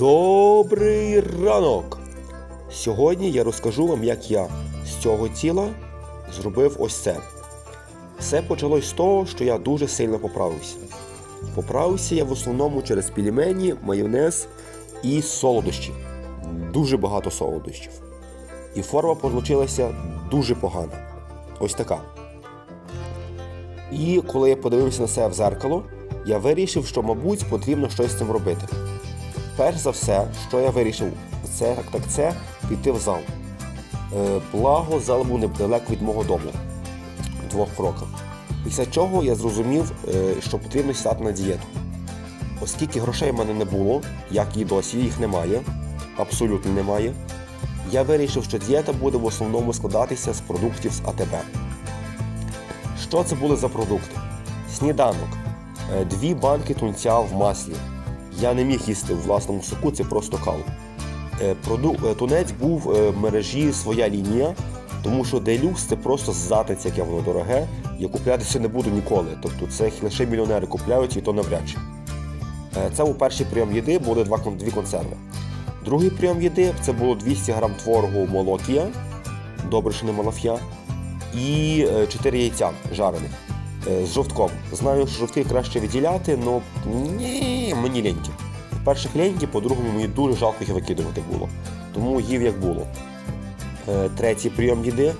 Добрий ранок! Сьогодні я розкажу вам, як я з цього тіла зробив ось це. Все почалось з того, що я дуже сильно поправився. Поправився я в основному через пельмені, майонез і солодощі. Дуже багато солодощів. І форма получилася дуже погана. Ось така. І коли я подивився на себе в зеркало, я вирішив, що, мабуть, потрібно щось з цим робити. Перш за все, що я вирішив, це так, це піти в зал. Е, благо, зал був недалеко від мого дому, двох кроках. Після чого я зрозумів, е, що потрібно сідати на дієту. Оскільки грошей в мене не було, як і досі, їх немає, абсолютно немає. Я вирішив, що дієта буде в основному складатися з продуктів з АТБ. Що це були за продукти? Сніданок. Е, Дві банки тунця в маслі. Я не міг їсти в власному соку, це просто кал. Е, е, Тунець був е, в мережі своя лінія, тому що делюкс це просто затиць, яке воно дороге. Я куплятися не буду ніколи. Тобто це лише мільйонери купляють і то навряд чи. Це був перший прийом їди, були два, дві консерви. Другий прийом їди це було 200 грам творогу молокія, добре, що не малаф'я, і 4 яйця жарених з жовтком. Знаю, що жовтки краще відділяти, але ні, мені ліньки. По-перше, ліньки, по-другому, мені дуже жалко їх викидувати було. Тому їв як було. Е, Третій прийом їди.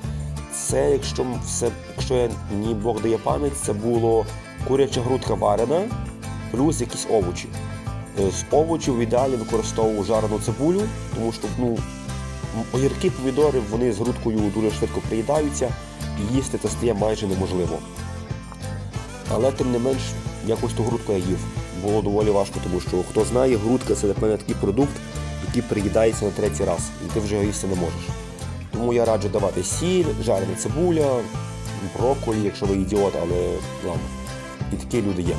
Це, якщо все, якщо я, мені Бог дає пам'ять, це було куряча грудка варена, плюс якісь овочі. Е, З овочів в ідеалі використовував жарену цибулю, тому що ну, огірки, помідори вони з грудкою дуже швидко приїдаються, і їсти це стає майже неможливо. Але тим не менш, якось ту грудку я їв. Було доволі важко, тому що хто знає, грудка це напевно такий продукт, який приїдається на третій раз, і ти вже його їсти не можеш. Тому я раджу давати сіль, жарена цибуля, брокколі, якщо ви ідіот, але ладно. І такі люди є.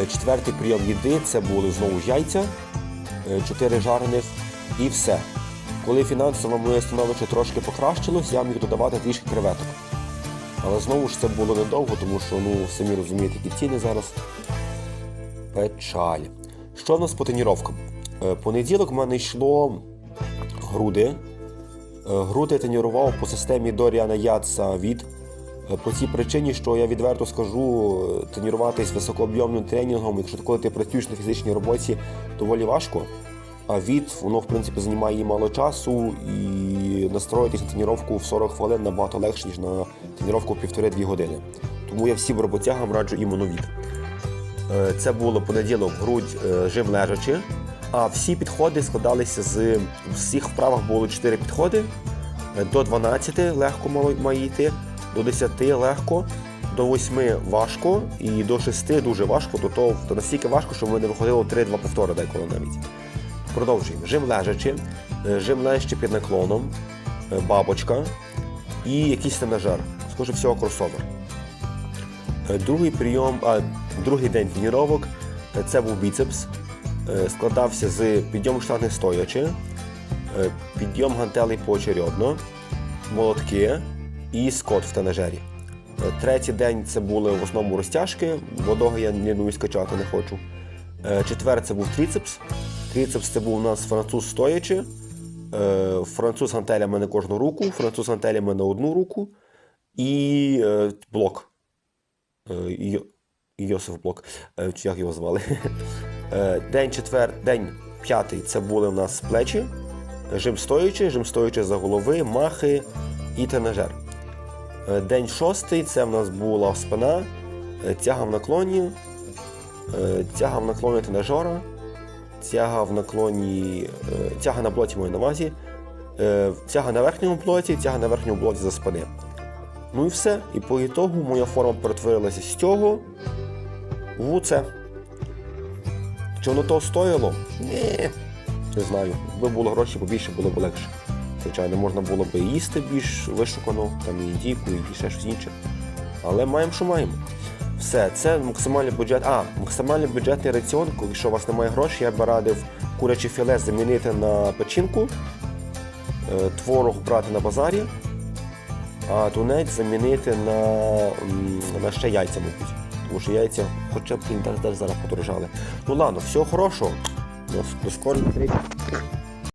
Е, Четвертий прийом їди це були знову яйця, е, чотири жарених і все. Коли фінансово моє становище трошки покращилось, я міг додавати трішки креветок. Але знову ж це було недовго, тому що ну самі розумієте, які ціни зараз. Печаль. Що в нас по тренуванням? Е, Понеділок в мене йшло груди. Е, Груди я тренував по системі Доріана Яца від. Е, По цій причині, що я відверто скажу, тренуватись високооб'ємним тренінгом, якщо коли ти працюєш на фізичній роботі, доволі важко. Від воно в принципі займає мало часу і настроїтись на тренування в 40 хвилин набагато легше, ніж на тренування 1,5-2 години. Тому я всім роботягам раджу іменно від. Е, Це було понеділок, грудь, е, жим лежачи. А всі підходи складалися з у всіх вправах було 4 підходи. Е, До 12 легко має йти, до 10 легко, до 8 важко і до 6 дуже важко, то настільки важко, що в мене виходило 3-2 повтори деколи навіть. Продовжуємо. Жим лежачи, е, жим лежачи під наклоном, е, бабочка і якийсь тренажер. Схоже всього кросовер. Е, Другий прийом, а другий день тренувань е, це був біцепс. Складався з підйому штани стоячи, підйом гантелей поочередно, молотки і скот в тренажері. Третій день це були в основному розтяжки, водого я не скачати не хочу. Четвер це був тріцепс. Тріцепс це був у нас француз стоячи. Е, Француз гантелями на кожну руку, француз гантелями на одну руку і е, блок. Е, Йо- Йосиф Блок, чи як його звали. День четвер, день п'ятий це були у нас плечі, жим стоячи, жим стоячи за голови, махи і тренажер. День шостий це в нас була спина, тяга в наклоні, тяга в наклоні тренажера, тяга в наклоні, е, тяга на блоті маю на увазі, е, тяга на верхньому блоті, тяга на верхньому блоті за спини. Ну і все. І по ітогу моя форма перетворилася з цього в це. Чи воно того стоїло? Ні. Не знаю. Якби було гроші побільше, було б легше. Звичайно, можна було б і їсти більш вишукано, там і індійку, і ще щось інше. Але маємо, що маємо. Все, це максимальний бюджет. А, максимальний бюджетний раціон, якщо у вас немає грошей, я б радив куряче філе замінити на печінку, е, творог брати на базарі, а тунець замінити на, на ще яйця, мабуть. Тому що яйця хоча б зараз подорожали. Ну ладно, всього хорошого. Дос- Доскорювати.